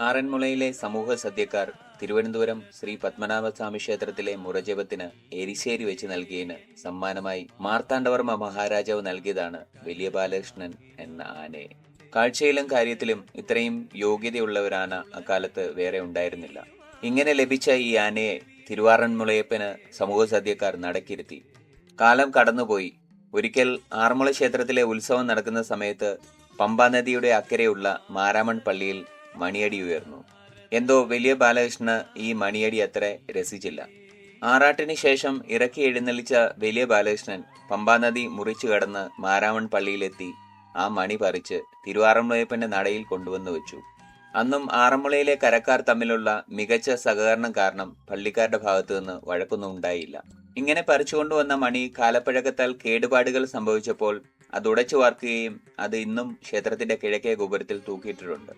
ആറന്മുളയിലെ സമൂഹ സദ്യക്കാർ തിരുവനന്തപുരം ശ്രീ പത്മനാഭസ്വാമി ക്ഷേത്രത്തിലെ മുറജപത്തിന് എരിശ്ശേരി വെച്ച് നൽകിയതിന് സമ്മാനമായി മാർത്താണ്ഡവർമ്മ മഹാരാജാവ് നൽകിയതാണ് വലിയ ബാലകൃഷ്ണൻ എന്ന ആനയെ. കാഴ്ചയിലും കാര്യത്തിലും ഇത്രയും യോഗ്യതയുള്ളവരാണ് അക്കാലത്ത് വേറെ ഉണ്ടായിരുന്നില്ല. ഇങ്ങനെ ലഭിച്ച ഈ ആനയെ തിരുവാറന്മുളയപ്പന് സമൂഹ സദ്യക്കാർ നടക്കിരുത്തി. കാലം കടന്നുപോയി. ഒരിക്കൽ ആറന്മുള ക്ഷേത്രത്തിലെ ഉത്സവം നടക്കുന്ന സമയത്ത് പമ്പാനദിയുടെ അക്കരെയുള്ള മാരാമൺ പള്ളിയിൽ മണിയടി ഉയർന്നു. എന്തോ വലിയ ബാലകൃഷ്ണ ഈ മണിയടി അത്ര രസിച്ചില്ല. ആറാട്ടിന് ശേഷം ഇറക്കി എഴുന്നള്ളിച്ച വലിയ ബാലകൃഷ്ണൻ പമ്പാനദി മുറിച്ചു കടന്ന് മാരാമൺ പള്ളിയിലെത്തി ആ മണി പറിച്ച് തിരുവാറന്മുളയപ്പന്റെ നടയിൽ കൊണ്ടുവന്നു വെച്ചു. അന്നും ആറന്മുളയിലെ കരക്കാർ തമ്മിലുള്ള മികച്ച സഹകരണം കാരണം പള്ളിക്കാരുടെ ഭാഗത്തു നിന്ന് വഴക്കൊന്നും ഉണ്ടായില്ല. ഇങ്ങനെ പറിച്ചുകൊണ്ടുവന്ന മണി കാലപ്പഴക്കത്താൽ കേടുപാടുകൾ സംഭവിച്ചപ്പോൾ അത് ഉടച്ചു വാർക്കുകയും അത് ഇന്നും ക്ഷേത്രത്തിന്റെ കിഴക്കേ ഗോപുരത്തിൽ തൂക്കിയിട്ടിട്ടുണ്ട്.